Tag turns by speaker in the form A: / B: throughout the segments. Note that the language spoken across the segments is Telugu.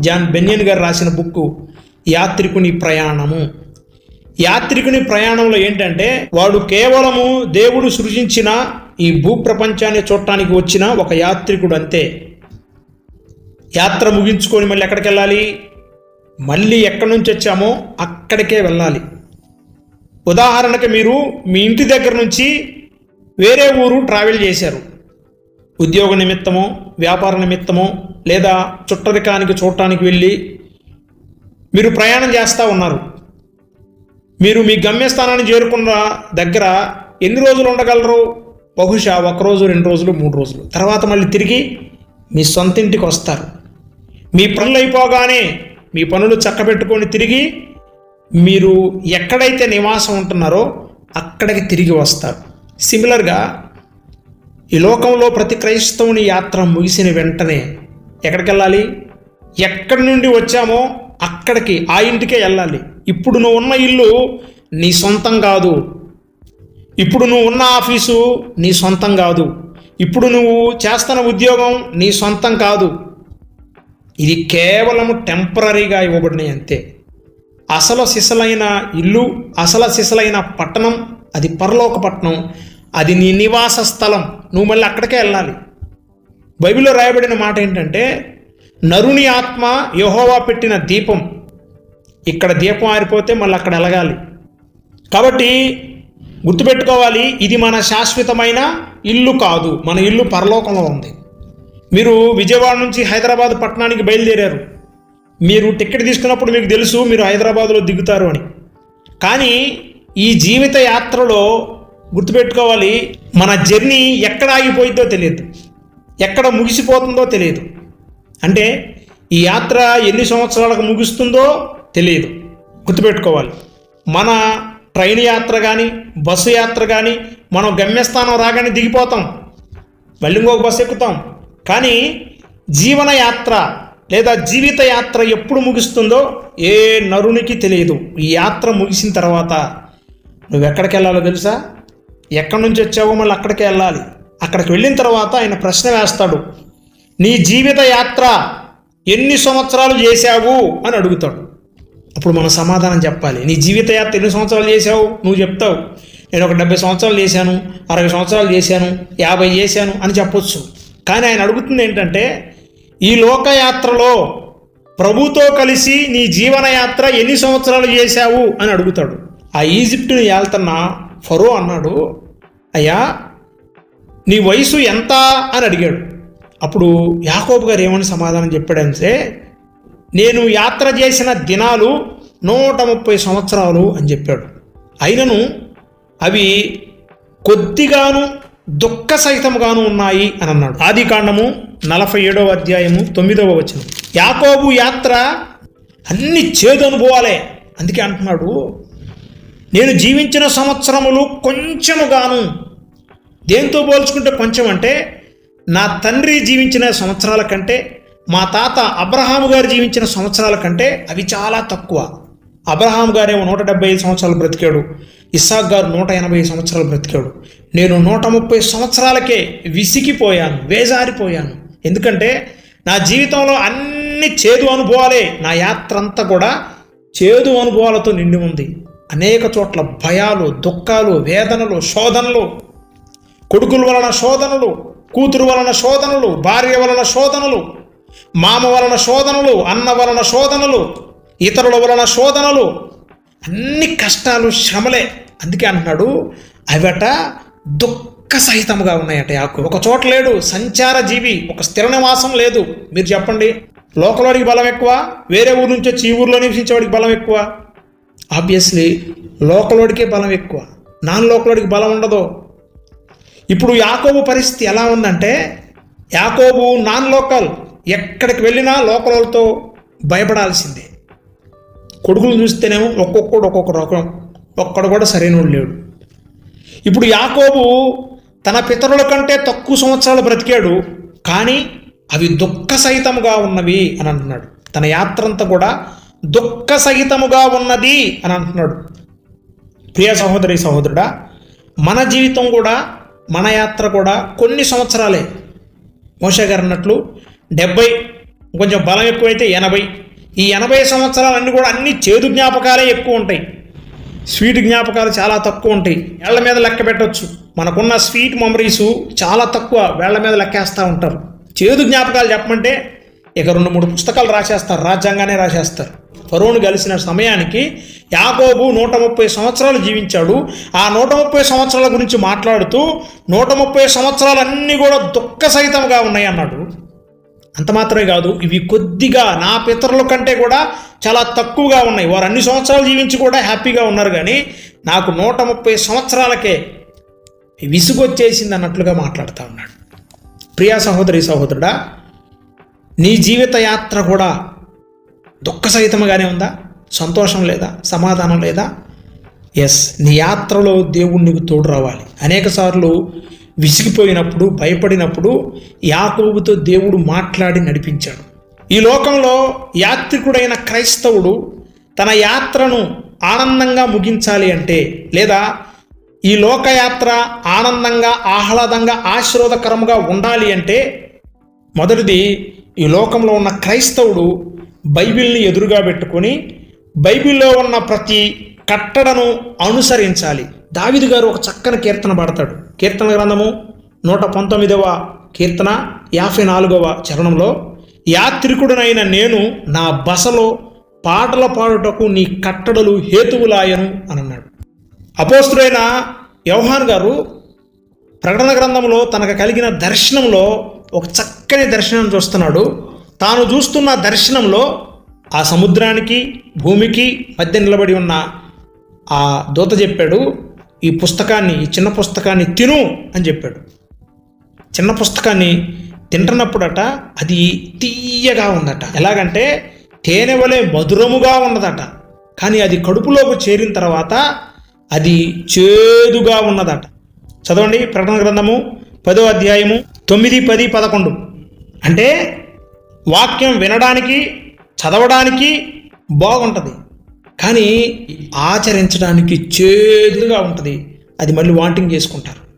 A: జాన్ బెన్యన్ గారు రాసిన బుక్ యాత్రికుని ప్రయాణము. యాత్రికుని ప్రయాణంలో ఏంటంటే వాడు కేవలము దేవుడు సృజించిన ఈ భూ ప్రపంచాన్ని చూడటానికి వచ్చిన ఒక యాత్రికుడు అంతే. యాత్ర ముగించుకొని మళ్ళీ ఎక్కడికి వెళ్ళాలి? మళ్ళీ ఎక్కడి నుంచి వచ్చామో అక్కడికే వెళ్ళాలి. ఉదాహరణకి మీరు మీ ఇంటి దగ్గర నుంచి వేరే ఊరు ట్రావెల్ చేశారు. ఉద్యోగ నిమిత్తమో వ్యాపార నిమిత్తమో లేదా చుట్టరికానికి చూడటానికి వెళ్ళి మీరు ప్రయాణం చేస్తూ ఉన్నారు. మీరు మీ గమ్యస్థానాన్ని చేరుకున్న దగ్గర ఎన్ని రోజులు ఉండగలరు? బహుశా ఒక రోజు రెండు రోజులు మూడు రోజులు. తర్వాత మళ్ళీ తిరిగి మీ సొంత ఇంటికి వస్తారు. మీ పనులు అయిపోగానే మీ పనులు చక్కబెట్టుకొని తిరిగి మీరు ఎక్కడైతే నివాసం ఉంటున్నారో అక్కడికి తిరిగి వస్తారు. సిమిలర్గా ఈ లోకంలో ప్రతి క్రైస్తవుని యాత్ర ముగిసిన వెంటనే ఎక్కడికి వెళ్ళాలి ఎక్కడి నుండి వచ్చామో అక్కడికి ఆ ఇంటికే వెళ్ళాలి. ఇప్పుడు నువ్వు ఉన్న ఇల్లు నీ సొంతం కాదు. ఇప్పుడు నువ్వు ఉన్న ఆఫీసు నీ సొంతం కాదు. ఇప్పుడు నువ్వు చేస్తున్న ఉద్యోగం నీ సొంతం కాదు. ఇది కేవలం టెంపరీగా ఇవ్వబడినాయి అంతే. అసలు సిసలైన ఇల్లు అసలు సిసలైన పట్టణం అది పరలోక పట్టణం అది నీ నివాస స్థలం. నువ్వు మళ్ళీ అక్కడికే వెళ్ళాలి. బైబిల్లో రాయబడిన మాట ఏంటంటే నరుని ఆత్మ యహోవా పెట్టిన దీపం. ఇక్కడ దీపం ఆరిపోతే మళ్ళీ అక్కడ ఎలగాలి కాబట్టి గుర్తుపెట్టుకోవాలి ఇది మన శాశ్వతమైన ఇల్లు కాదు. మన ఇల్లు పరలోకంలో ఉంది. మీరు విజయవాడ నుంచి హైదరాబాద్ పట్టణానికి బయలుదేరారు. మీరు టికెట్ తీసుకున్నప్పుడు మీకు తెలుసు మీరు హైదరాబాద్లో దిగుతారు అని. కానీ ఈ జీవిత యాత్రలో గుర్తుపెట్టుకోవాలి మన జర్నీ ఎక్కడ ఆగిపోయిందో తెలియదు. ఎక్కడ ముగిసిపోతుందో తెలియదు. అంటే ఈ యాత్ర ఎన్ని సంవత్సరాలకు ముగుస్తుందో తెలియదు. గుర్తుపెట్టుకోవాలి. మన ట్రైన్ యాత్ర కానీ బస్సు యాత్ర కానీ మనం గమ్యస్థానం రాగానే దిగిపోతాం. మళ్ళీ ఇంకొక బస్సు ఎక్కుతాం. కానీ జీవన యాత్ర లేదా జీవిత యాత్ర ఎప్పుడు ముగుస్తుందో ఏ నరునికి తెలియదు. ఈ యాత్ర ముగిసిన తర్వాత నువ్వు ఎక్కడికి వెళ్ళాలో తెలుసా? ఎక్కడి నుంచి వచ్చావో మళ్ళీ అక్కడికి వెళ్ళాలి. అక్కడికి వెళ్ళిన తర్వాత ఆయన ప్రశ్న వేస్తాడు నీ జీవిత యాత్ర ఎన్ని సంవత్సరాలు చేశావు? అని అడుగుతాడు. అప్పుడు మనం సమాధానం చెప్పాలి. నీ జీవిత యాత్ర ఎన్ని సంవత్సరాలు చేశావు? నువ్వు చెప్తావు. నేను ఒక డెబ్బై సంవత్సరాలు చేశాను అరవై సంవత్సరాలు చేశాను యాభై చేశాను అని చెప్పొచ్చు. కానీ ఆయన అడుగుతుంది ఏంటంటే ఈ లోకయాత్రలో ప్రభుతో కలిసి నీ జీవనయాత్ర ఎన్ని సంవత్సరాలు చేశావు? అని అడుగుతాడు. ఆ ఈజిప్టుని ఏళ్తున్న ఫరో అన్నాడు అయ్యా నీ వయసు ఎంత అని అడిగాడు. అప్పుడు యాకోబు గారు ఏమని సమాధానం చెప్పాడంటే నేను యాత్ర చేసిన దినాలు నూట ముప్పై సంవత్సరాలు అని చెప్పాడు. అయినను అవి కొద్దిగాను దుఃఖ సహితముగాను ఉన్నాయి అని అన్నాడు. ఆది కాండము నలభై ఏడవ అధ్యాయము తొమ్మిదవ వచనం. యాకోబు యాత్ర అన్ని చేదు అనుభవాలే. అందుకే అంటున్నాడు నేను జీవించిన సంవత్సరములు కొంచెముగాను దేంతో పోల్చుకుంటే కొంచెం అంటే నా తండ్రి జీవించిన సంవత్సరాల కంటే మా తాత అబ్రహాము గారు జీవించిన సంవత్సరాల కంటే అవి చాలా తక్కువ. అబ్రహాం గారేమో నూట డెబ్బై ఐదు సంవత్సరాలు బ్రతికాడు. ఇస్సాక్ గారు నూట ఎనభై సంవత్సరాలు బ్రతికాడు. నేను నూట ముప్పై సంవత్సరాలకే విసిగిపోయాను వేజారిపోయాను. ఎందుకంటే నా జీవితంలో అన్ని చేదు అనుభవాలే నా యాత్ర అంతా కూడా చేదు అనుభవాలతో నిండి ఉంది. అనేక చోట్ల భయాలు దుఃఖాలు వేదనలు శోధనలు కొడుకుల వలన శోధనలు కూతురు వలన శోధనలు భార్య వలన శోధనలు మామ వలన శోధనలు అన్న వలన శోధనలు ఇతరుల వలన శోధనలు అన్ని కష్టాలు శ్రమలే. అందుకే అంటున్నాడు అవట దుఃఖ సహితంగా ఉన్నాయట యాకు ఒక చోట లేడు సంచార జీవి ఒక స్థిర నివాసం లేదు. మీరు చెప్పండి లోకలోడికి బలం ఎక్కువ వేరే ఊరు నుంచి వచ్చి ఈ ఊర్లో నివసించేవాడికి బలం ఎక్కువ? ఆబ్వియస్లీ లోకలోడికే బలం ఎక్కువ. నాన్ లోకలోడికి బలం ఉండదు. ఇప్పుడు యాకోబు పరిస్థితి ఎలా ఉందంటే యాకోబు నాన్ లోకల్ ఎక్కడికి వెళ్ళినా లోకలతో భయపడాల్సిందే. కొడుకులు చూస్తేనేమో ఒక్కొక్కడు ఒక్కొక్క రకం ఒక్కడు కూడా సరైనోడు లేడు. ఇప్పుడు యాకోబు తన పితరుల కంటే తక్కువ సంవత్సరాలు బ్రతికాడు కానీ అవి దుఃఖ సహితముగా ఉన్నవి అని అంటున్నాడు. తన యాత్ర అంతా కూడా దుఃఖ సహితముగా ఉన్నది అని అంటున్నాడు. ప్రియ సహోదరి సహోదరుడా మన జీవితం కూడా మన యాత్ర కూడా కొన్ని సంవత్సరాలే. మోషే గారు అన్నట్లు డెబ్బై కొంచెం బలం ఎక్కువైతే ఎనభై. ఈ ఎనభై సంవత్సరాలన్నీ కూడా అన్ని చేదు జ్ఞాపకాలే ఎక్కువ ఉంటాయి. స్వీట్ జ్ఞాపకాలు చాలా తక్కువ ఉంటాయి. వేళ్ళ మీద లెక్క పెట్టవచ్చు మనకున్న స్వీట్ మెమరీసు చాలా తక్కువ వేళ్ళ మీద లెక్కేస్తూ ఉంటారు. చేదు జ్ఞాపకాలు చెప్పమంటే ఇక రెండు మూడు పుస్తకాలు రాసేస్తారు రాజ్యాంగానే రాసేస్తారు. ఫరోను కలిసిన సమయానికి యాకోబు నూట ముప్పై సంవత్సరాలు జీవించాడు. ఆ నూట ముప్పై సంవత్సరాల గురించి మాట్లాడుతూ నూట ముప్పై సంవత్సరాలన్నీ కూడా దుఃఖ సహితంగా ఉన్నాయి అన్నాడు. అంత మాత్రమే కాదు ఇవి కొద్దిగా నా పితరుల కంటే కూడా చాలా తక్కువగా ఉన్నాయి. వారు అన్ని సంవత్సరాలు జీవించి కూడా హ్యాపీగా ఉన్నారు కానీ నాకు నూట ముప్పై సంవత్సరాలకే విసుగొచ్చేసింది అన్నట్లుగా మాట్లాడుతూ ఉన్నాడు. ప్రియా సహోదరి సహోదరుడా నీ జీవిత యాత్ర కూడా దుఃఖ సహితంగానే ఉందా? సంతోషం లేదా? సమాధానం లేదా? ఎస్ నీ యాత్రలో దేవుడు నీకు తోడు రావాలి. అనేక సార్లు విసిగిపోయినప్పుడు భయపడినప్పుడు యాకోబుతో దేవుడు మాట్లాడి నడిపించాడు. ఈ లోకంలో యాత్రికుడైన క్రైస్తవుడు తన యాత్రను ఆనందంగా ముగించాలి అంటే లేదా ఈ లోకయాత్ర ఆనందంగా ఆహ్లాదంగా ఆశీర్వాదకరంగా ఉండాలి అంటే మొదటిది ఈ లోకంలో ఉన్న క్రైస్తవుడు బైబిల్ని ఎదురుగా పెట్టుకొని బైబిల్లో ఉన్న ప్రతి కట్టడను అనుసరించాలి. దావిదు గారు ఒక చక్కని కీర్తన పాడతాడు. కీర్తన గ్రంథము నూట పంతొమ్మిదవ కీర్తన యాభై నాలుగవ చరణంలో యాత్రికుడనైన నేను నా బసలో పాటల పాడుటకు నీ కట్టడలు హేతువులాయను అని అన్నాడు అపోస్తుడైన యవహాన్ గారు ప్రకటన గ్రంథంలో తనకు కలిగిన దర్శనంలో ఒక చక్కని దర్శనం చూస్తున్నాడు. తాను చూస్తున్న దర్శనంలో ఆ సముద్రానికి భూమికి మధ్య నిలబడి ఉన్న ఆ దూత చెప్పాడు ఈ పుస్తకాన్ని ఈ చిన్న పుస్తకాన్ని తిను అని చెప్పాడు. చిన్న పుస్తకాన్ని తింటున్నప్పుడట అది తీయగా ఉందట. ఎలాగంటే తేనె వలె మధురముగా ఉన్నదట. కానీ అది కడుపులోకి చేరిన తర్వాత అది చేదుగా ఉన్నదట. చదవండి ప్రకటన గ్రంథము పదో అధ్యాయము తొమ్మిది పది పదకొండు. అంటే వాక్యం వినడానికి చదవడానికి బాగుంటుంది. కానీ ఆచరించడానికి చేదుగా ఉంటుంది. అది మళ్ళీ వాంటింగ్ చేసుకుంటారు.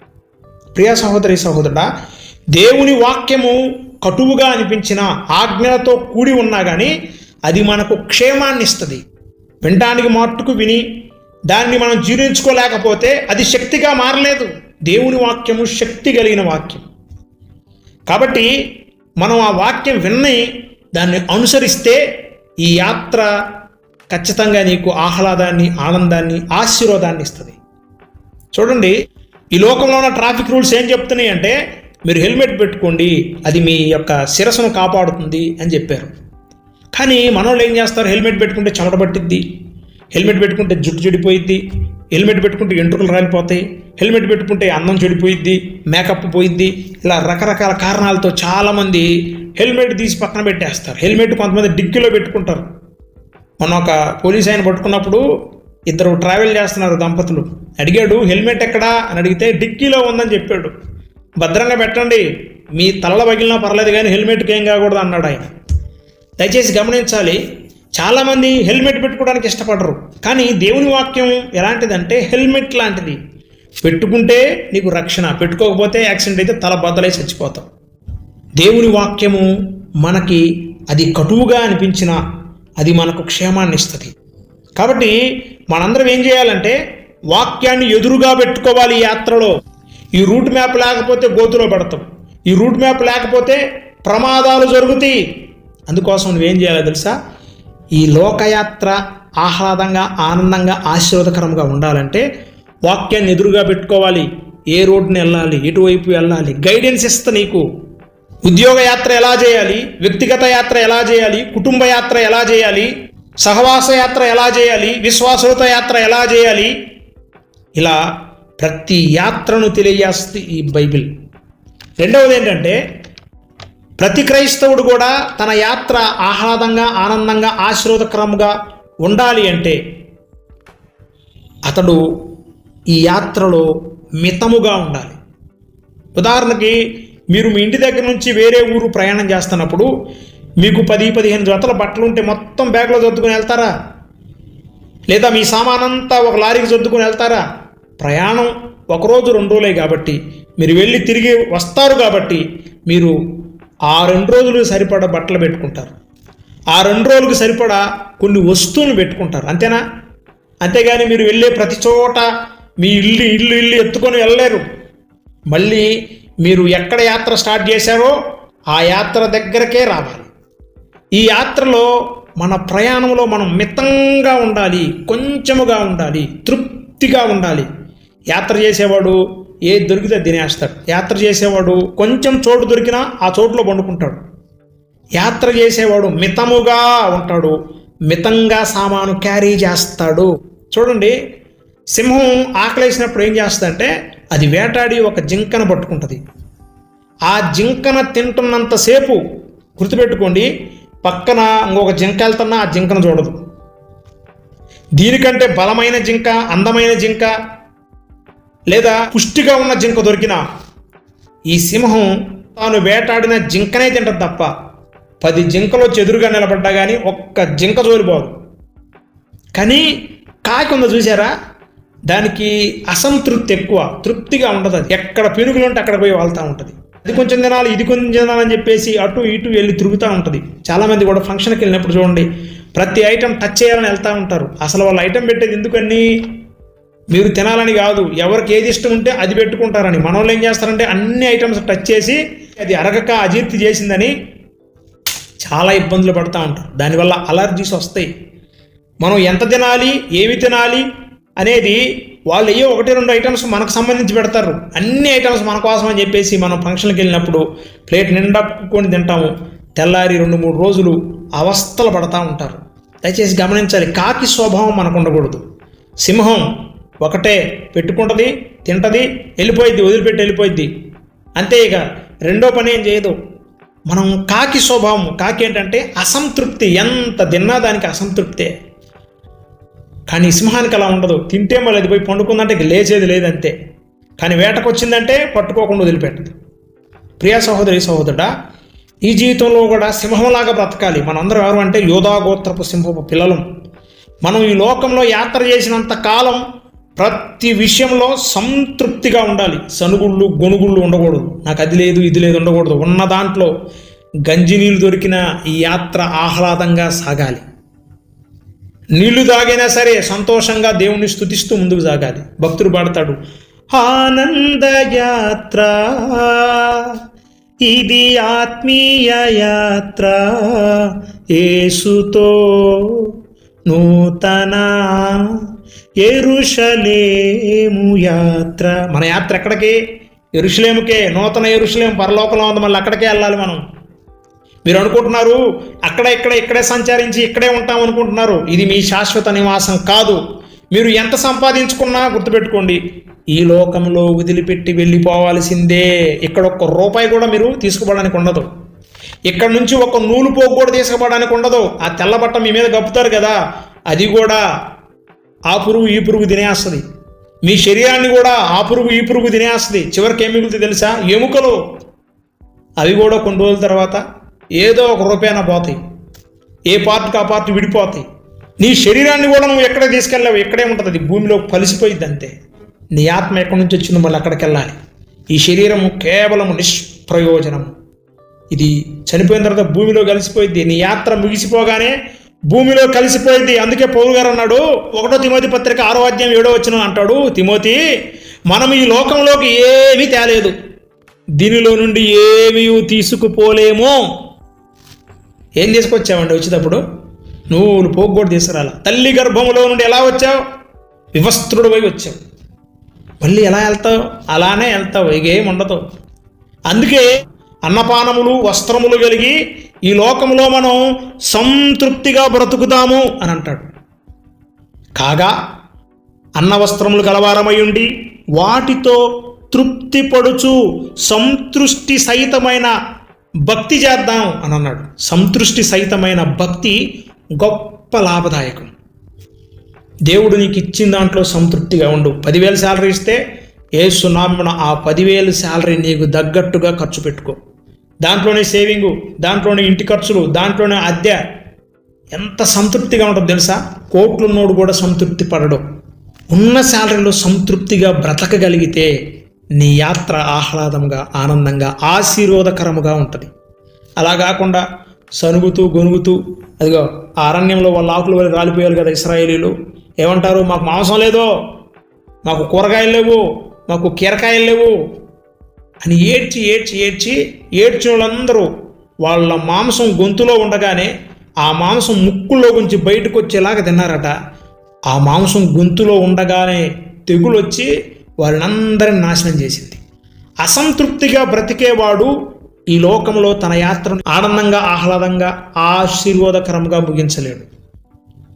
A: ప్రియా సహోదరి సహోదరుడా దేవుని వాక్యము కటువుగా అనిపించిన ఆజ్ఞలతో కూడి ఉన్నా కానీ అది మనకు క్షేమాన్ని ఇస్తుంది. వినడానికి మట్టుకు విని దాన్ని మనం జీర్ణించుకోలేకపోతే అది శక్తిగా మారలేదు. దేవుని వాక్యము శక్తి కలిగిన వాక్యం. కాబట్టి మనం ఆ వాక్యం విన్ని దాన్ని అనుసరిస్తే ఈ యాత్ర ఖచ్చితంగా నీకు ఆహ్లాదాన్ని ఆనందాన్ని ఆశీర్వాదాన్ని ఇస్తుంది. చూడండి ఈ లోకంలో ఉన్న ట్రాఫిక్ రూల్స్ ఏం చెప్తున్నాయి అంటే మీరు హెల్మెట్ పెట్టుకోండి అది మీ యొక్క శిరస్సును కాపాడుతుంది అని చెప్పారు. కానీ మనోళ్ళు ఏం చేస్తారు? హెల్మెట్ పెట్టుకుంటే చెమట పట్టిద్ది. హెల్మెట్ పెట్టుకుంటే జుట్టు చెడిపోయిద్ది హెల్మెట్ పెట్టుకుంటే ఎంట్రుకలు రాలిపోతాయి హెల్మెట్ పెట్టుకుంటే అందం చెడిపోయిద్ది మేకప్ పోయిద్ది ఇలా రకరకాల కారణాలతో చాలామంది హెల్మెట్ తీసి పక్కన పెట్టేస్తారు. హెల్మెట్ కొంతమంది డిక్కీలో పెట్టుకుంటారు. మొన్న ఒక పోలీస్ ఆయన పట్టుకున్నప్పుడు ఇద్దరు ట్రావెల్ చేస్తున్నారు దంపతులు. అడిగాడు హెల్మెట్ ఎక్కడా? అని అడిగితే డిక్కీలో ఉందని చెప్పాడు. భద్రంగా పెట్టండి మీ తలల పగిలినా పర్లేదు కానీ హెల్మెట్కి ఏం కాకూడదు అన్నాడు ఆయన. దయచేసి గమనించాలి చాలామంది హెల్మెట్ పెట్టుకోవడానికి ఇష్టపడరు. కానీ దేవుని వాక్యం ఎలాంటిదంటే హెల్మెట్ లాంటిది. పెట్టుకుంటే నీకు రక్షణ పెట్టుకోకపోతే యాక్సిడెంట్ అయితే తల బద్దలై చచ్చిపోతాం దేవుని వాక్యము మనకి అది కటువుగా అనిపించిన అది మనకు క్షేమాన్ని ఇస్తుంది. కాబట్టి మనందరం ఏం చేయాలంటే వాక్యాన్ని ఎదురుగా పెట్టుకోవాలి ఈ యాత్రలో. ఈ రూట్ మ్యాప్ లేకపోతే గోతులో పడతాం. ఈ రూట్ మ్యాప్ లేకపోతే ప్రమాదాలు జరుగుతాయి. అందుకోసం నువ్వేం చేయాలో తెలుసా? ఈ లోకయాత్ర ఆహ్లాదంగా ఆనందంగా ఆశీర్వాదకరంగా ఉండాలంటే వాక్యాన్ని ఎదురుగా పెట్టుకోవాలి. ఏ రోడ్ని వెళ్ళాలి ఎటువైపు వెళ్ళాలి గైడెన్స్ ఇస్తా నీకు. ఉద్యోగ యాత్ర ఎలా చేయాలి వ్యక్తిగత యాత్ర ఎలా చేయాలి కుటుంబ యాత్ర ఎలా చేయాలి సహవాస యాత్ర ఎలా చేయాలి విశ్వాసోత యాత్ర ఎలా చేయాలి? ఇలా ప్రతి యాత్రను తెలియజేస్తుంది ఈ బైబిల్. రెండవది ఏంటంటే ప్రతి క్రైస్తవుడు కూడా తన యాత్ర ఆహ్లాదంగా ఆనందంగా ఆశీర్వదకరంగా ఉండాలి అంటే అతడు ఈ యాత్రలో మితముగా ఉండాలి. ఉదాహరణకి మీరు మీ ఇంటి దగ్గర నుంచి వేరే ఊరు ప్రయాణం చేస్తున్నప్పుడు మీకు పది పదిహేను జతల బట్టలు ఉంటే మొత్తం బ్యాగ్లో సర్దుకుని వెళ్తారా? లేదా మీ సామానంతా ఒక లారీకి సర్దుకుని వెళ్తారా? ప్రయాణం ఒకరోజు రెండు రోజులే కాబట్టి మీరు వెళ్ళి తిరిగి వస్తారు కాబట్టి మీరు ఆ రెండు రోజులు సరిపడా బట్టలు పెట్టుకుంటారు. ఆ రెండు రోజులకు సరిపడా కొన్ని వస్తువులు పెట్టుకుంటారు. అంతేనా? అంతేగాని మీరు వెళ్ళే ప్రతి చోట మీ ఇల్లు ఇల్లు ఇల్లు ఎత్తుకొని వెళ్ళలేరు. మళ్ళీ మీరు ఎక్కడ యాత్ర స్టార్ట్ చేశారో ఆ యాత్ర దగ్గరకే రావాలి. ఈ యాత్రలో మన ప్రయాణంలో మనం మితంగా ఉండాలి కొంచెముగా ఉండాలి తృప్తిగా ఉండాలి. యాత్ర చేసేవాడు ఏది దొరికితే తినేస్తాడు. యాత్ర చేసేవాడు కొంచెం చోటు దొరికినా ఆ చోటులో పండుకుంటాడు. యాత్ర చేసేవాడు మితముగా ఉంటాడు. మితంగా సామాను క్యారీ చేస్తాడు. చూడండి సింహం ఆకలేసినప్పుడు ఏం చేస్తుందంటే అది వేటాడి ఒక జింకను పట్టుకుంటుంది. ఆ జింకన తింటున్నంతసేపు గుర్తుపెట్టుకోండి పక్కన ఇంకొక జింక వెళ్తున్నా ఆ జింకను చూడదు. దీనికంటే బలమైన జింక అందమైన జింక లేదా పుష్టిగా ఉన్న జింక దొరికినా ఈ సింహం తాను వేటాడిన జింకనే తింటది తప్ప పది జింకలో చెదురుగా నిలబడ్డా కానీ ఒక్క జింక జోలిపోదు. కానీ కాకి ఉందో చూసారా దానికి అసంతృప్తి ఎక్కువ తృప్తిగా ఉండదు అది. ఎక్కడ పెనుగులు ఉంటే అక్కడ పోయి వాళ్తూ ఉంటుంది. అది కొంచెం తినాలి ఇది కొంచెం తినాలని చెప్పేసి అటు ఇటు వెళ్ళి తిరుగుతూ ఉంటుంది. చాలామంది కూడా ఫంక్షన్కి వెళ్ళినప్పుడు చూడండి ప్రతి ఐటెం టచ్ చేయాలని వెళ్తూ ఉంటారు. అసలు వాళ్ళు ఐటెం పెట్టేది ఎందుకని? మీరు తినాలని కాదు ఎవరికి ఏది ఇష్టం ఉంటే అది పెట్టుకుంటారని. మన వాళ్ళు ఏం చేస్తారంటే అన్ని ఐటమ్స్ టచ్ చేసి అది అరగక అజీర్తి చేసిందని చాలా ఇబ్బందులు పడుతూ ఉంటారు. దానివల్ల అలర్జీస్ వస్తాయి. మనం ఎంత తినాలి ఏమి తినాలి అనేది వాళ్ళు ఏ ఒకటి రెండు ఐటమ్స్ మనకు సంబంధించి పెడతారు. అన్ని ఐటమ్స్ మన కోసం అని చెప్పేసి మనం ఫంక్షన్కి వెళ్ళినప్పుడు ప్లేట్ నిండా కొని తింటాము. తెల్లారి రెండు మూడు రోజులు అవస్థలు పడతా ఉంటారు. దయచేసి గమనించాలి కాకి స్వభావం మనకు ఉండకూడదు. సింహం ఒకటే పెట్టుకుంటుంది తింటది వెళ్ళిపోయిద్ది వదిలిపెట్టి వెళ్ళిపోయిద్ది. అంతే ఇక రెండో పని ఏం చేయదు. మనం కాకి స్వభావం కాకి ఏంటంటే అసంతృప్తి ఎంత తిన్నా దానికి అసంతృప్తే. కానీ సింహానికి అలా ఉండదు. తింటే మళ్ళీ అది పోయి పండుకుందంటే లేచేది లేదంతే. కానీ వేటకు వచ్చిందంటే పట్టుకోకుండా వదిలిపెట్టదు. ప్రియా సహోదరి సహోదరుడా ఈ జీవితంలో కూడా సింహంలాగా బ్రతకాలి. మనందరం ఎవరు అంటే యోధాగోత్రపు సింహపు పిల్లలం. మనం ఈ లోకంలో యాత్ర చేసినంత కాలం ప్రతి విషయంలో సంతృప్తిగా ఉండాలి. సనుగుళ్ళు గొనుగుళ్ళు ఉండకూడదు. నాకు అది లేదు ఇది లేదు ఉండకూడదు. ఉన్న దాంట్లో గంజి నీళ్ళు దొరికిన ఈ యాత్ర ఆహ్లాదంగా సాగాలి. నీళ్ళు తాగైనా సరే సంతోషంగా దేవుణ్ణి స్తుతిస్తూ ముందుకు సాగాలి. భక్తుడు పాడతాడు ఆనంద యాత్ర ఇది ఆత్మీయ యాత్ర ఏసుతో నూతన ఎరుషలేము యాత్ర. మన యాత్ర ఎక్కడికి? ఎరుషలేముకే. నూతన ఎరుషలేము. పరలోకంలో ఉంది. మళ్ళీ అక్కడికే వెళ్ళాలి మనం. మీరు అనుకుంటున్నారు అక్కడ ఇక్కడ ఇక్కడే సంచరించి ఇక్కడే ఉంటాం అనుకుంటున్నారు. ఇది మీ శాశ్వత నివాసం కాదు. మీరు ఎంత సంపాదించుకున్నా గుర్తుపెట్టుకోండి ఈ లోకంలో వదిలిపెట్టి వెళ్ళిపోవాల్సిందే. ఇక్కడ ఒక్క రూపాయి కూడా మీరు తీసుకుపోవడానికి ఉండదు. ఇక్కడ నుంచి ఒక నూలు పోగు కూడా తీసుకుపోవడానికి ఉండదు. ఆ తెల్లబట్ట మీ మీద గప్పుతారు కదా. అది కూడా ఆ పురుగు ఈ పురుగు తినేస్తుంది. మీ శరీరాన్ని కూడా ఆ పురుగు ఈ పురుగు తినేస్తుంది. చివరికి ఏం మిగులుతుంది తెలుసా? ఎముకలు. అవి కూడా కొన్ని రోజుల తర్వాత ఏదో ఒక రూపాయన పోతాయి. ఏ పార్ట్కి ఆ పార్ట్ విడిపోతాయి. నీ శరీరాన్ని కూడా నువ్వు ఎక్కడ తీసుకెళ్ళావు ఎక్కడే ఉంటుంది. అది భూమిలో కలిసిపోయింది అంతే. నీ ఆత్మ ఎక్కడి నుంచి వచ్చిందో మళ్ళీ అక్కడికి వెళ్ళాలి. ఈ శరీరము కేవలము నిష్ప్రయోజనము. ఇది చనిపోయిన తర్వాత భూమిలో కలిసిపోయింది నీ యాత్ర ముగిసిపోగానే భూమిలో కలిసిపోయింది. అందుకే పౌరు గారు అన్నాడు ఒకటో తిమోతి పత్రిక ఆరో అధ్యాయం ఏడో వచ్చిన అంటాడు తిమోతి మనం ఈ లోకంలోకి ఏమీ తేలేదు. దీనిలో నుండి ఏమీ తీసుకుపోలేమో. ఏం తీసుకొచ్చావండి వచ్చేటప్పుడు? నువ్వు పోగు కూడా తీసుకురాల. తల్లి గర్భంలో నుండి ఎలా వచ్చావు? వివస్త్రుడు పోయి వచ్చావు. మళ్ళీ ఎలా వెళ్తావు? అలానే వెళ్తావు. ఇక ఏం ఉండదు. అందుకే అన్నపానములు వస్త్రములు కలిగి ఈ లోకంలో మనం సంతృప్తిగా బ్రతుకుతాము అని అంటాడు. కాగా అన్న వస్త్రములు కలవారమై ఉండి వాటితో తృప్తి పడుచు సంతృష్టి సహితమైన భక్తి చేద్దాం అని అన్నాడు. సంతృష్టి సహితమైన భక్తి గొప్ప లాభదాయకం. దేవుడు నీకు ఇచ్చిన దాంట్లో సంతృప్తిగా ఉండు. పదివేలు శాలరీ ఇస్తే ఏ సునామన ఆ పదివేలు శాలరీ నీకు తగ్గట్టుగా ఖర్చు పెట్టుకో. దాంట్లోనే సేవింగు దాంట్లోనే ఇంటి ఖర్చులు దాంట్లోనే అద్దె ఎంత సంతృప్తిగా ఉంటుంది తెలుసా? కోట్లున్నోడు కూడా సంతృప్తి పడడు. ఉన్న శాలరీలో సంతృప్తిగా బ్రతకగలిగితే నీ యాత్ర ఆహ్లాదంగా ఆనందంగా ఆశీర్వాదకరముగా ఉంటుంది. అలా కాకుండా సనుగుతూ గొనుగుతూ అదిగో అరణ్యంలో వాళ్ళ ఆకులు వాళ్ళు రాలిపోయారు కదా ఇస్రాయేలీలు. ఏమంటారు? మాకు మాంసం లేదో మాకు కూరగాయలు లేవు మాకు కీరకాయలు లేవు అని ఏడ్చి ఏడ్చి ఏడ్చి ఏడ్చినందరూ వాళ్ళ మాంసం గొంతులో ఉండగానే ఆ మాంసం ముక్కులో ఉంచి బయటకు వచ్చేలాగా తిన్నారట. ఆ మాంసం గొంతులో ఉండగానే తెగులు వచ్చి వారినందరిని నాశనం చేసింది. అసంతృప్తిగా బ్రతికేవాడు ఈ లోకంలో తన యాత్రను ఆనందంగా ఆహ్లాదంగా ఆశీర్వాదకరంగా ముగించలేడు.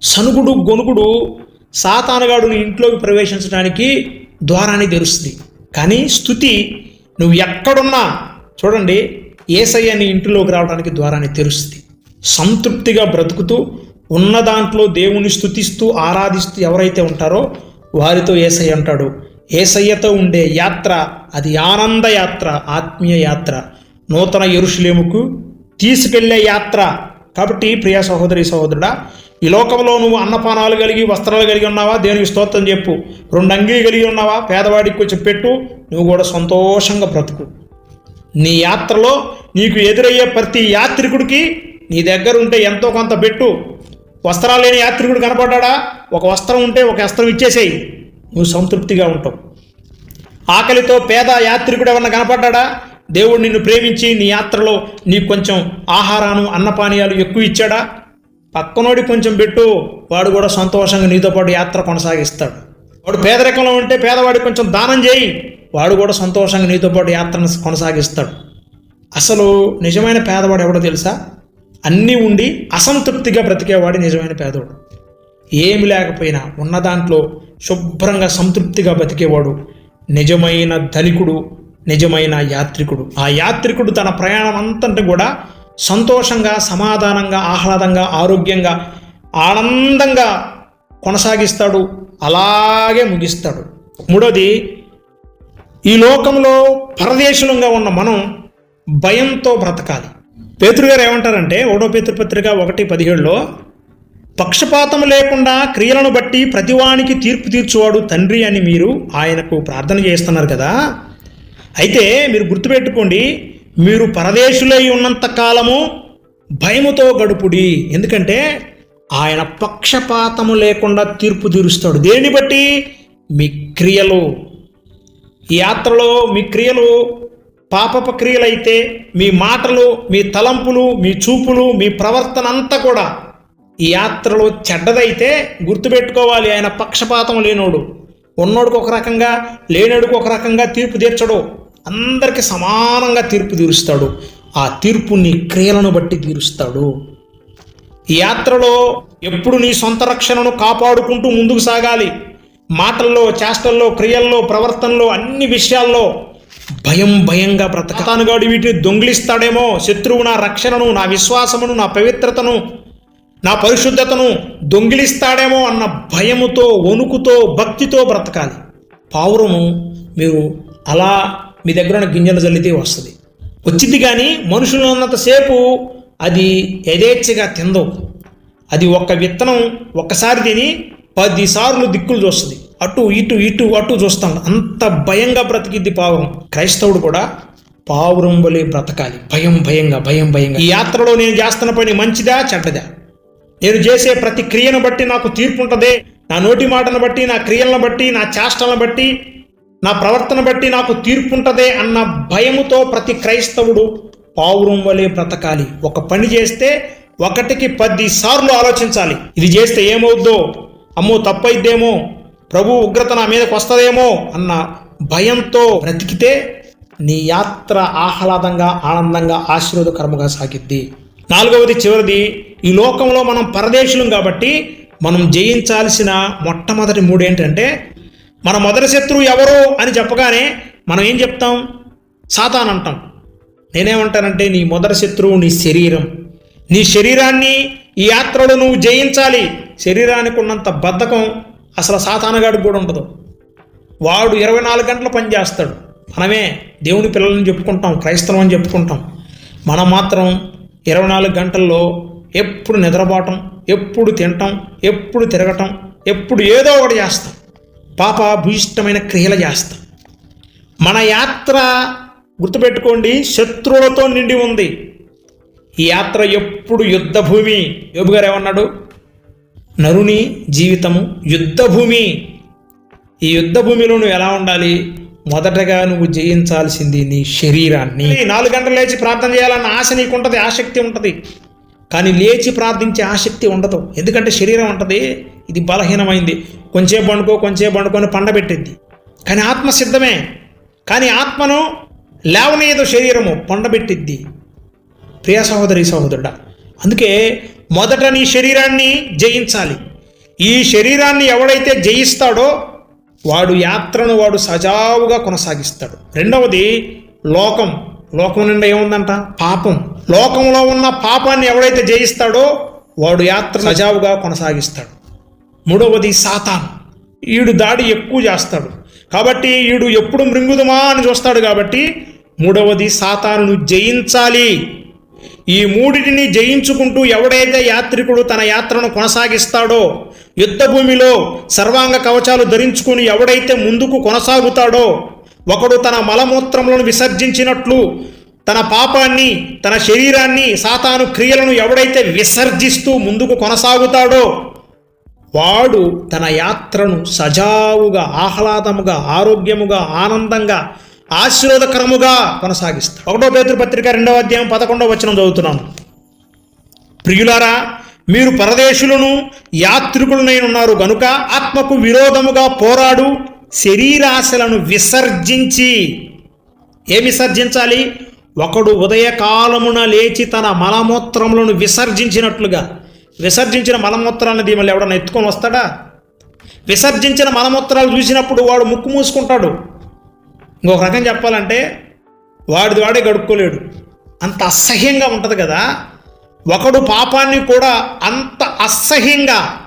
A: సనుగుడు గొనుగుడు సాతానగాడుని ఇంట్లోకి ప్రవేశించడానికి ద్వారాన్ని తెరుస్తుంది. కానీ స్థుతి నువ్వు ఎక్కడున్నా చూడండి ఏసయ్య నీ ఇంటిలోకి రావడానికి ద్వారాన్ని తెరుస్తుంది. సంతృప్తిగా బ్రతుకుతూ ఉన్న దాంట్లో దేవుని స్థుతిస్తూ ఆరాధిస్తూ ఎవరైతే ఉంటారో వారితో ఏసయ్య అంటాడు. ఏసయ్యతో ఉండే యాత్ర అది ఆనంద యాత్ర ఆత్మీయ యాత్ర. నూతన ఎరుషులేముకు తీసుకెళ్ళే యాత్ర. కాబట్టి ప్రియ సహోదరి సహోదరుడా ఈ లోకంలో నువ్వు అన్నపానాలు కలిగి వస్త్రాలు కలిగి ఉన్నావా? దేవునికి స్తోత్రం చెప్పు. రెండు అంగీ కలిగి ఉన్నావా? పేదవాడికి కొంచెం పెట్టు. నువ్వు కూడా సంతోషంగా బ్రతుకు. నీ యాత్రలో నీకు ఎదురయ్యే ప్రతి యాత్రికుడికి నీ దగ్గర ఉంటే ఎంతో కొంత పెట్టు. వస్త్రాలు లేని యాత్రికుడు కనపడ్డా ఒక వస్త్రం ఉంటే ఒక వస్త్రం ఇచ్చేసేయి. నువ్వు సంతృప్తిగా ఉంటావు. ఆకలితో పేద యాత్రికుడు ఎవరన్నా కనపడ్డా దేవుడు నిన్ను ప్రేమించి నీ యాత్రలో నీకు కొంచెం ఆహారాను అన్నపానీయాలు ఎక్కువ ఇచ్చాడా? పక్కనోడి కొంచెం పెట్టు వాడు కూడా సంతోషంగా నీతో పాటు యాత్ర కొనసాగిస్తాడు. వాడు పేదరికంలో ఉంటే పేదవాడికి కొంచెం దానం చేయి వాడు కూడా సంతోషంగా నీతో పాటు యాత్రను కొనసాగిస్తాడు. అసలు నిజమైన పేదవాడు ఎవడో తెలుసా? అన్నీ ఉండి అసంతృప్తిగా బ్రతికేవాడు నిజమైన పేదవాడు ఏమి లేకపోయినా ఉన్న దాంట్లో శుభ్రంగా సంతృప్తిగా బ్రతికేవాడు నిజమైన ధనికుడు నిజమైన యాత్రికుడు. ఆ యాత్రికుడు తన ప్రయాణం అంతటి కూడా సంతోషంగా సమాధానంగా ఆహ్లాదంగా ఆరోగ్యంగా ఆనందంగా కొనసాగిస్తాడు. అలాగే ముగిస్తాడు. మూడోది ఈ లోకంలో పరదేశంగా ఉన్న మనం భయంతో బ్రతకాలి. పేతురు గారు ఏమంటారంటే ఓడో పేతృపత్రిక ఒకటి పదిహేడులో పక్షపాతం లేకుండా క్రియలను బట్టి ప్రతివానికి తీర్పు తీర్చువాడు తండ్రి అని మీరు ఆయనకు ప్రార్థన చేస్తున్నారు కదా. అయితే మీరు గుర్తుపెట్టుకోండి మీరు పరదేశులై ఉన్నంత కాలము భయముతో గడుపుడి. ఎందుకంటే ఆయన పక్షపాతము లేకుండా తీర్పు తీరుస్తాడు. దేన్ని బట్టి? మీ క్రియలు. ఈ యాత్రలో మీ క్రియలు పాపప క్రియలైతే మీ మాటలు మీ తలంపులు మీ చూపులు మీ ప్రవర్తన అంతా కూడా ఈ యాత్రలో చెడ్డదైతే గుర్తుపెట్టుకోవాలి. ఆయన పక్షపాతం లేనోడు. ఉన్నోడికి ఒక రకంగా లేనోడికి ఒక రకంగా తీర్పు తీర్చడు. అందరికీ సమానంగా తీర్పు తీరుస్తాడు. ఆ తీర్పు నీ క్రియలను బట్టి తీరుస్తాడు. ఈ యాత్రలో ఎప్పుడు నీ సొంత రక్షణను కాపాడుకుంటూ ముందుకు సాగాలి. మాటల్లో చేష్టల్లో క్రియల్లో ప్రవర్తనలో అన్ని విషయాల్లో భయం భయంగా బ్రతకతానుగాడు వీటిని దొంగిలిస్తాడేమో. శత్రువు నా రక్షణను నా విశ్వాసమును నా పవిత్రతను నా పరిశుద్ధతను దొంగిలిస్తాడేమో అన్న భయముతో వణుకుతో భక్తితో బ్రతకాలి. పావురము మీరు అలా మీ దగ్గర ఉన్న గింజలు చల్లితే వస్తుంది. వచ్చింది కానీ మనుషులు ఉన్నంతసేపు అది యథేచ్ఛగా తిందవు. అది ఒక్క విత్తనం ఒక్కసారి తిని పదిసార్లు దిక్కులు చూస్తుంది. అటు ఇటు ఇటు అటు చూస్తాం అంత భయంగా బ్రతికిద్ది పావురం. క్రైస్తవుడు కూడా పావురం వలె బ్రతకాలి. భయం భయంగా భయం భయంగా. ఈ యాత్రలో నేను చేస్తున్న పని మంచిదా చెడ్డదా? నేను చేసే ప్రతి క్రియను బట్టి నాకు తీర్పు ఉంటుంది. నా నోటి మాటను బట్టి నా క్రియలను బట్టి నా చేష్టలను బట్టి నా ప్రవర్తన బట్టి నాకు తీర్పుంటదే అన్న భయముతో ప్రతి క్రైస్తవుడు పావురం వలె బ్రతకాలి. ఒక పని చేస్తే ఒకటికి పది సార్లు ఆలోచించాలి. ఇది చేస్తే ఏమవుద్దో? అమ్మో తప్పైద్దేమో? ప్రభు ఉగ్రత నా మీదకి వస్తుందేమో? అన్న భయంతో బ్రతికితే నీ యాత్ర ఆహ్లాదంగా ఆనందంగా ఆశీర్వదకరముగా సాగిద్ది. నాలుగవది చివరిది ఈ లోకంలో మనం పరదేశులం కాబట్టి మనం జయించాల్సిన మొట్టమొదటి మూడు ఏంటంటే మన మొదటి శత్రువు ఎవరు అని చెప్పగానే మనం ఏం చెప్తాం? సాతాన్ అంటాం. నేనేమంటానంటే నీ మొదటి శత్రువు నీ శరీరం. నీ శరీరాన్ని ఈ యాత్రలో నువ్వు జయించాలి. శరీరానికి ఉన్నంత బద్ధకం అసలు సాతానగాడికి కూడా ఉండదు. వాడు ఇరవై నాలుగు గంటలు పనిచేస్తాడు మనమే దేవుని పిల్లలని చెప్పుకుంటాం క్రైస్తవం అని చెప్పుకుంటాం. మనం మాత్రం ఇరవై నాలుగు గంటల్లో ఎప్పుడు నిద్రపోవటం ఎప్పుడు తినటం ఎప్పుడు తిరగటం ఎప్పుడు ఏదో ఒకటి చేస్తాం. పాప భూయిష్టమైన క్రియలు చేస్తాం మన యాత్ర గుర్తుపెట్టుకోండి శత్రువులతో నిండి ఉంది. ఈ యాత్ర ఎప్పుడు యుద్ధభూమి? యోబు గారు ఏమన్నాడు? నరుని జీవితము యుద్ధభూమి. ఈ యుద్ధభూమిలో నువ్వు ఎలా ఉండాలి? మొదటగా నువ్వు జయించాల్సింది నీ శరీరాన్ని. నాలుగు గంటలు లేచి ప్రార్థన చేయాలన్న ఆశ నీకు ఉంటుంది ఆసక్తి ఉంటుంది. కానీ లేచి ప్రార్థించే ఆసక్తి ఉండదు. ఎందుకంటే శరీరం ఉంటుంది. ఇది బలహీనమైంది. కొంచేపు పండుకో కొంచేపు పండుకొని పండబెట్టింది కానీ ఆత్మ సిద్ధమే. కానీ ఆత్మను లేవనీయదు శరీరము. పండబెట్టిద్ది ప్రియ సహోదరి సహోదరుడ అందుకే మొదట నీ శరీరాన్ని జయించాలి. ఈ శరీరాన్ని ఎవడైతే జయిస్తాడో వాడు యాత్రను వాడు సజావుగా కొనసాగిస్తాడు. రెండవది లోకం. లోకం నిండా ఏముందంట? పాపం. లోకంలో ఉన్న పాపాన్ని ఎవడైతే జయిస్తాడో వాడు యాత్ర సజావుగా కొనసాగిస్తాడు. మూడవది సాతాన్. ఈడు దాడి ఎక్కువ చేస్తాడు. కాబట్టి ఈడు ఎప్పుడు మృంగుదమా అని చూస్తాడు కాబట్టి మూడవది సాతానును జయించాలి. ఈ మూడిటిని జయించుకుంటూ ఎవడైతే యాత్రికుడు తన యాత్రను కొనసాగిస్తాడో యుద్ధ భూమిలో సర్వాంగ కవచాలు ధరించుకుని ఎవడైతే ముందుకు కొనసాగుతాడో ఒకడు తన మలమూత్రములను విసర్జించినట్లు తన పాపాన్ని తన శరీరాన్ని సాతాను క్రియలను ఎవడైతే విసర్జిస్తూ ముందుకు కొనసాగుతాడో వాడు తన యాత్రను సజావుగా ఆహ్లాదముగా ఆరోగ్యముగా ఆనందంగా ఆశీర్వదకరముగా కొనసాగిస్తాడు. ఒకటో పేతృ పత్రిక రెండవ అధ్యాయం పదకొండవ వచనం చదువుతున్నాను. ప్రియులారా మీరు పరదేశులను యాత్రికులనైనున్నారు గనుక ఆత్మకు విరోధముగా పోరాడు శరీరాశలను విసర్జించి. ఏ విసర్జించాలి? ఒకడు ఉదయకాలమున లేచి తన మలమూత్రములను విసర్జించినట్లుగా. విసర్జించిన మలమూత్రాలను మళ్ళీ ఎవడన్నా ఎత్తుకొని వస్తాడా? విసర్జించిన మలమూత్రాలు చూసినప్పుడు వాడు ముక్కు మూసుకుంటాడు. ఇంకొక రకం చెప్పాలంటే వాడిది వాడే గడుక్కోలేడు అంత అసహ్యంగా ఉంటుంది కదా. ఒకడు పాపాన్ని కూడా అంత అసహ్యంగా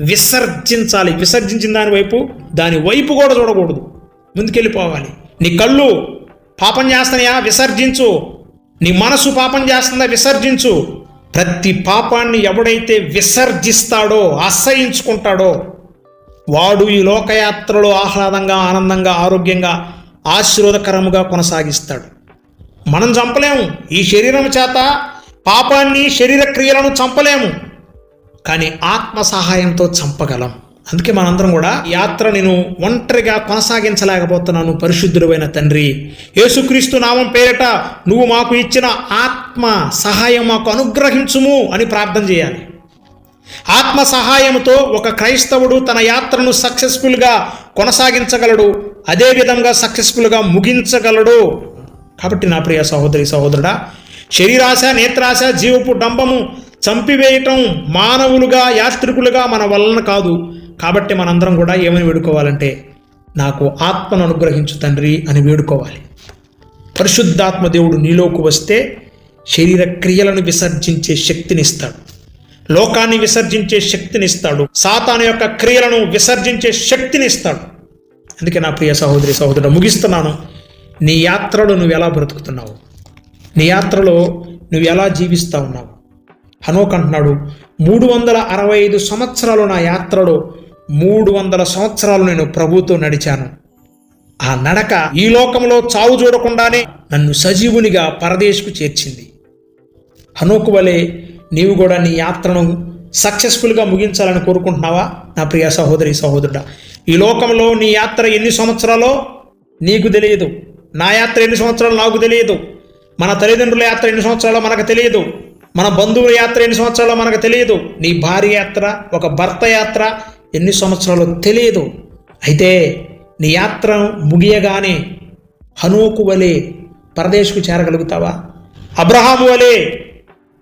A: విసర్జించాలి. విసర్జించిన దాని వైపు దాని వైపు కూడా చూడకూడదు. ముందుకెళ్ళిపోవాలి నీ కళ్ళు పాపం చేస్తున్నాయా? విసర్జించు. నీ మనసు పాపం చేస్తుందా? విసర్జించు. ప్రతి పాపాన్ని ఎవడైతే విసర్జిస్తాడో అసహించుకుంటాడో వాడు ఈ లోకయాత్రలో ఆహ్లాదంగా ఆనందంగా ఆరోగ్యంగా ఆశీర్వదకరముగా కొనసాగిస్తాడు. మనం చంపలేము. ఈ శరీరం చేత పాపాన్ని శరీర క్రియలను చంపలేము. కానీ ఆత్మ సహాయంతో చంపగలం. అందుకే మనందరం కూడా యాత్ర నేను ఒంటరిగా కొనసాగించలేకపోతున్నాను పరిశుద్ధుడైన తండ్రి. యేసుక్రీస్తు నామం పేరిట నువ్వు మాకు ఇచ్చిన ఆత్మ సహాయం మాకు అనుగ్రహించుము అని ప్రార్థన చేయాలి. ఆత్మ సహాయంతో ఒక క్రైస్తవుడు తన యాత్రను సక్సెస్ఫుల్గా కొనసాగించగలడు అదేవిధంగా సక్సెస్ఫుల్గా ముగించగలడు. కాబట్టి నా ప్రియ సహోదరి సహోదరుడా శరీరాశ నేత్రాశ జీవపు డంబము చంపివేయటం మానవులుగా యాత్రికులుగా మన వలన కాదు. కాబట్టి మనందరం కూడా ఏమని వేడుకోవాలంటే నాకు ఆత్మను అనుగ్రహించు తండ్రి అని వేడుకోవాలి. పరిశుద్ధాత్మ దేవుడు నీలోకి వస్తే శరీర క్రియలను విసర్జించే శక్తినిస్తాడు. లోకాన్ని విసర్జించే శక్తినిస్తాడు. సాతాను యొక్క క్రియలను విసర్జించే శక్తినిస్తాడు. అందుకే నా ప్రియ సహోదరి సహోదరుడు ముగిస్తున్నాను. నీ యాత్రలో నువ్వు ఎలా బ్రతుకుతున్నావు? నీ యాత్రలో నువ్వు ఎలా జీవిస్తా ఉన్నావు? హనోక్ అంటున్నాడు మూడు వందల అరవై ఐదు సంవత్సరాలు నా యాత్రలో మూడు వందల సంవత్సరాలు నేను ప్రభుతో నడిచాను. ఆ నడక ఈ లోకంలో చావు చూడకుండానే నన్ను సజీవునిగా పరదేశ్కు చేర్చింది. హనోకు వలె నీవు కూడా నీ యాత్రను సక్సెస్ఫుల్గా ముగించాలని కోరుకుంటున్నావా? నా ప్రియ సహోదరి సహోదరుడా ఈ లోకంలో నీ యాత్ర ఎన్ని సంవత్సరాలో? నీకు తెలియదు. నా యాత్ర ఎన్ని సంవత్సరాలు నాకు తెలియదు. మన తల్లిదండ్రుల యాత్ర ఎన్ని సంవత్సరాలో మనకు తెలియదు. మన బంధువుల యాత్ర ఎన్ని సంవత్సరాలో మనకు తెలియదు. నీ భార్య యాత్ర ఒక భర్త యాత్ర ఎన్ని సంవత్సరాలు తెలియదు. అయితే నీ యాత్ర ముగియగానే హనోకు వలె పరదేశ్కు చేరగలుగుతావా? అబ్రహాము వలె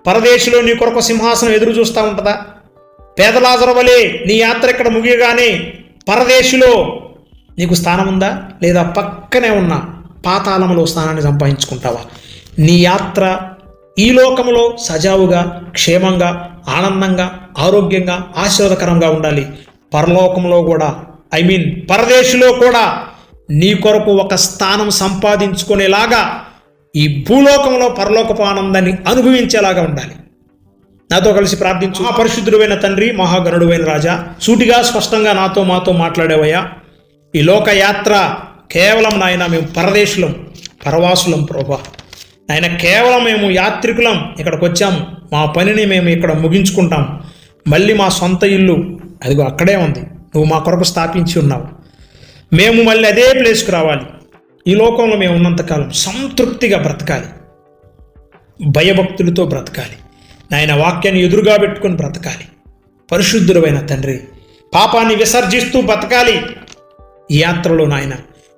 A: పరదేశంలో నీ కొరకు సింహాసనం ఎదురు చూస్తూ ఉంటుందా? పేదలాజర వలె నీ యాత్ర ఇక్కడ ముగియగానే పరదేశిలో నీకు స్థానం ఉందా? లేదా పక్కనే ఉన్న పాతాళములో స్థానాన్ని సంపాదించుకుంటావా? నీ యాత్ర ఈ లోకములో సజావుగా క్షేమంగా ఆనందంగా ఆరోగ్యంగా ఆశీర్వదకరంగా ఉండాలి. పరలోకంలో కూడా ఐ మీన్ పరదేశిలో కూడా నీ కొరకు ఒక స్థానం సంపాదించుకునేలాగా ఈ భూలోకంలో పరలోకపు ఆనందాన్ని అనుభవించేలాగా ఉండాలి. నాతో కలిసి ప్రార్థించు. ఆ పరిశుద్ధుడైన తండ్రి మహాగణుడువైన రాజా సూటిగా స్పష్టంగా నాతో మాతో మాట్లాడేవయ్యా. ఈ లోకయాత్ర కేవలం నాయన మేము పరదేశులం పరవాసులం ప్రభా. ఆయన కేవలం మేము యాత్రికులం ఇక్కడికి వచ్చాము. మా పనిని మేము ఇక్కడ ముగించుకుంటాం. మళ్ళీ మా సొంత ఇల్లు అదిగో అక్కడే ఉంది. నువ్వు మా కొరకు స్థాపించి ఉన్నావు. మేము మళ్ళీ అదే ప్లేస్కి రావాలి. ఈ లోకంలో మేము ఉన్నంతకాలం సంతృప్తిగా బ్రతకాలి. భయభక్తులతో బ్రతకాలి. నాయన వాక్యాన్ని ఎదురుగా పెట్టుకొని బ్రతకాలి. పరిశుద్ధులమైన తండ్రి పాపాన్ని విసర్జిస్తూ బ్రతకాలి. ఈ యాత్రలో నాయన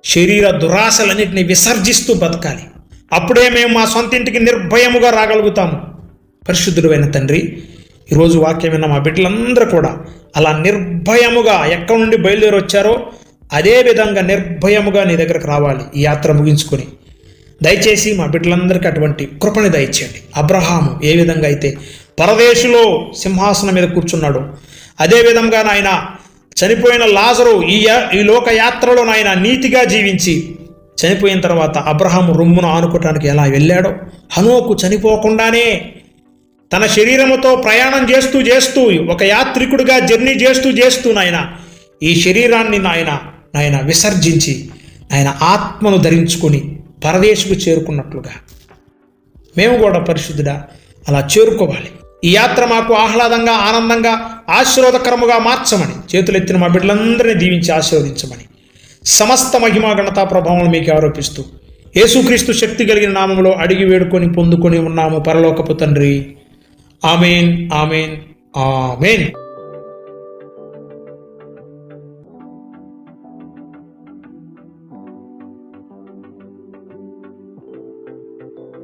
A: శరీర దురాశలన్నింటినీ విసర్జిస్తూ బ్రతకాలి. అప్పుడే మేము మా సొంత ఇంటికి నిర్భయముగా రాగలుగుతాము. పరిశుద్ధుడైన తండ్రి ఈరోజు వాక్యం విన్న మా బిడ్డలందరూ కూడా అలా నిర్భయముగా ఎక్కడి నుండి బయలుదేరి వచ్చారో అదే విధంగా నిర్భయముగా నీ దగ్గరకు రావాలి ఈ యాత్ర ముగించుకొని. దయచేసి మా బిడ్డలందరికీ అటువంటి కృపని దయచేయండి. అబ్రహాము ఏ విధంగా అయితే పరదేశులో సింహాసనం మీద కూర్చున్నాడు అదే విధంగా నాయన చనిపోయిన లాజరు ఈ ఈ లోక యాత్రలో నాయన నీతిగా జీవించి చనిపోయిన తర్వాత అబ్రహాము రొమ్మును ఆనుకోవటానికి ఎలా వెళ్ళాడో హనుకు చనిపోకుండానే తన శరీరముతో ప్రయాణం చేస్తూ చేస్తూ ఒక యాత్రికుడిగా జర్నీ చేస్తూ చేస్తూ నాయన ఈ శరీరాన్ని నాయన నాయన విసర్జించి ఆయన ఆత్మను ధరించుకొని పరదేశకు చేరుకున్నట్లుగా. మేము కూడా పరిశుద్ధుడా అలా చేరుకోవాలి. ఈ యాత్ర మాకు ఆహ్లాదంగా ఆనందంగా ఆశీర్వాదకరముగా మార్చమని చేతులెత్తిన మా బిడ్డలందరినీ దీవించి ఆశీర్వదించమని సమస్త మహిమా గణతా ప్రభావం మీకు ఆరోపిస్తూ యేసుక్రీస్తు శక్తి కలిగిన నామంలో అడిగి వేడుకొని పొందుకొని ఉన్నాము పరలోకపు తండ్రి. Amen, amen, amen.